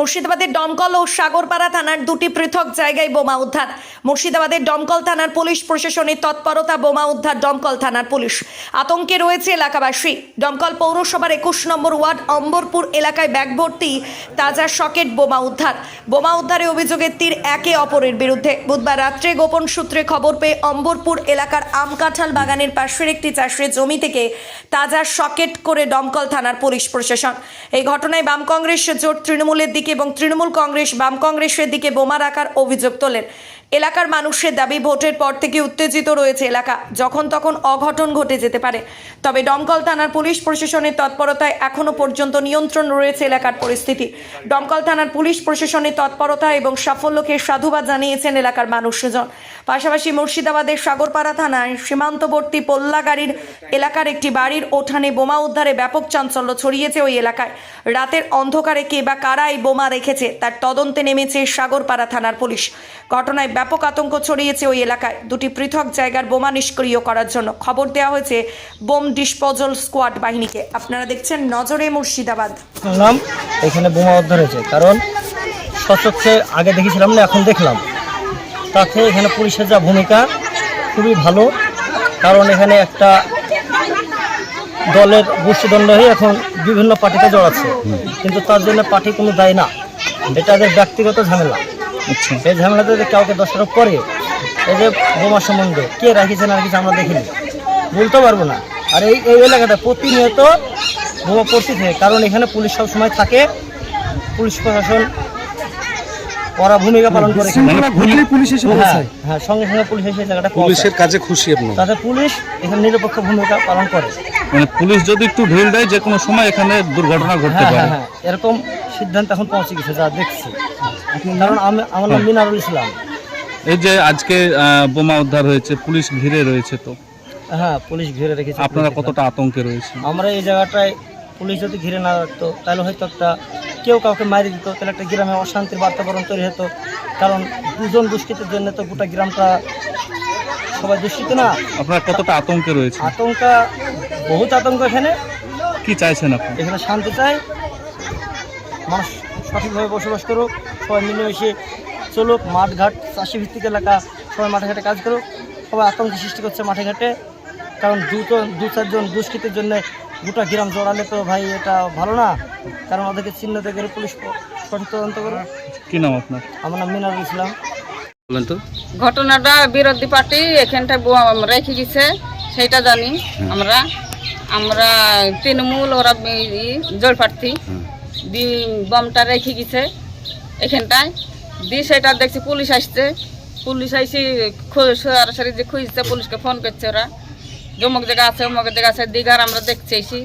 মুর্শিদাবাদের দমকল ও সাগরপাড়া থানার দুটি পৃথক জায়গায় বোমা উদ্ধার। মুর্শিদাবাদের দমকল থানার পুলিশ প্রশাসনের তৎপরতা বোমা উদ্ধার দমকল থানার পুলিশ। আতঙ্কে রয়েছে এলাকাবাসী। দমকল পৌরসভার একুশ নম্বর ওয়ার্ড অম্বরপুর এলাকায় ব্যাগ ভর্তি তাজা সকেট বোমা উদ্ধার। বোমা উদ্ধারে অভিযোগের তীর একে অপরের বিরুদ্ধে। বুধবার রাত্রে গোপন সূত্রে খবর পেয়ে অম্বরপুর এলাকার আম কাঁঠাল বাগানের পাশের একটি চাষের জমি থেকে তাজা সকেট করে দমকল থানার পুলিশ প্রশাসন। এই ঘটনায় বাম কংগ্রেস জোট তৃণমূলের দিকে এবং তৃণমূল কংগ্রেস বাম কংগ্রেসের দিকে বোমা রাখার অভিযোগ তোলেন। এলাকার মানুষের দাবি, ভোটের পর থেকে উত্তেজিত রয়েছে এলাকা। যখন তখন অঘটন ঘটে যেতে পারে। তবে দমকল থানার পুলিশ প্রশাসনের তৎপরতায় এখনও পর্যন্ত নিয়ন্ত্রণ রয়েছে এলাকার পরিস্থিতি। দমকল থানার পুলিশ প্রশাসনের তৎপরতা এবং সাফল্যকে সাধুবাদ জানিয়েছেন এলাকার মানুষজন। পাশাপাশি মুর্শিদাবাদের সাগরপাড়া থানায় সীমান্তবর্তী পোল্লাগাড়ির এলাকার একটি বাড়ির ওঠানে বোমা উদ্ধারে ব্যাপক চাঞ্চল্য ছড়িয়েছে ওই এলাকায়। রাতের অন্ধকারে কে বা কারা এই বোমা রেখেছে, তার তদন্তে নেমেছে সাগরপাড়া থানার পুলিশ। ঘটনায় ব্যাপক আতঙ্ক ছড়িয়েছে ওই এলাকায়। দুটি পৃথক জায়গার বোমা নিষ্ক্রিয় করার জন্য খবর দেওয়া হয়েছে বোম ডিসপোজাল স্কোয়াড বাহিনীকে। আপনারা দেখছেন নজরে মুর্শিদাবাদ। শুনলাম এখানে বোমা উদ্ধার হয়েছে। কারণ সচক্ষে আগে দেখেছিলাম না, এখন দেখলাম। তাতে এখানে পুলিশের যা ভূমিকা, খুবই ভালো। কারণ এখানে একটা দলের গোষ্ঠীদ্বন্দ্ব হয়ে এখন বিভিন্ন পার্টিতে জড়াচ্ছে। কিন্তু তার জন্য পার্টি কোনো দায় না। এটা ব্যক্তিগত ঝামেলা। আচ্ছা। এই ঝামেলাতে যদি কাউকে দশ টাকা পরে এই যে বোমা সম্বন্ধে কে রাখিছে না রাখিছে আমরা দেখিনি। বলতে পারব না। আর এই এই এলাকাটা প্রতিনিয়ত বোমা পড়তে থাকে কারণ এখানে পুলিশ সব সময় থাকে। পুলিশ প্রশাসন ওরা ভূমিকা পালন করে এখানে। মানে পুলিশ এসে হ্যাঁ হ্যাঁ সঙ্গে সঙ্গে পুলিশ এসে জায়গাটা পুলিশের কাজে খুশি আপনি? তাতে পুলিশ এখানে নিরপেক্ষ ভূমিকা পালন করে। মানে পুলিশ যদি একটু ঢিল দেয় যে কোনো সময় এখানে দুর্ঘটনা ঘটতে হ্যাঁ হ্যাঁ পারে। হ্যাঁ এরকম সিদ্ধান্ত এখন পৌঁছে গেছে যা দেখছি। কারণ আমি আমার নাম মিনারুল ইসলাম। এই যে আজকে বোমা উদ্ধার হয়েছে পুলিশ ঘিরে রয়েছে তো? হ্যাঁ পুলিশ ঘিরে রেখেছে আপনারা কতটা আতঙ্কে রয়েছে আমরা এই জায়গাটায় পুলিশ যদি ঘিরে না রাখতো তাহলে হয়তো একটা কেউ কাউকে মারি দিত তাহলে একটা গ্রামে অশান্তির বাতাবরণ তৈরি হতো। কারণ দুজন দুষ্কৃতের জন্য তো গোটা গ্রামটা সবাই দুষ্কৃত না। আপনারা কতটা আতঙ্কে রয়েছে আতঙ্ক বহুত আতঙ্ক এখানে। কি চাইছেন আপনি? এখানে শান্তি চাই। মানুষ সঠিকভাবে বসবাস করুক সবাই মিলেমিশে চলুক মাঠ ঘাট চাষি এলাকা সবাই মাঠে ঘাটে কাজ করুক। সবাই আতঙ্ক সৃষ্টি করছে মাঠে ঘাটে কারণ দুটো দু চারজন দুষ্কৃতের জন্য গোটা গ্রাম জড়ালে তো ভাই এটা ভালো না। কারণ ওদেরকে চিহ্নিত করে পুলিশ সঠিক তদন্ত করে কি নাম আপনার? আমার নাম মিনারুল ইসলাম। ঘটনাটা বিরোধী পার্টি এখানটায় রেখে গেছে সেইটা জানি আমরা। আমরা তৃণমূল ওরা জোর প্রার্থী। দি বমটা রেখে গেছে এখানটায়। দিয়ে সেটা দেখছি পুলিশ আসছে। পুলিশ আইসি সরাসরি যে খুঁজছে, পুলিশকে ফোন করছে ওরা। যে অমুক জায়গা আছে অমুক জায়গা আছে, দিঘার আমরা দেখছি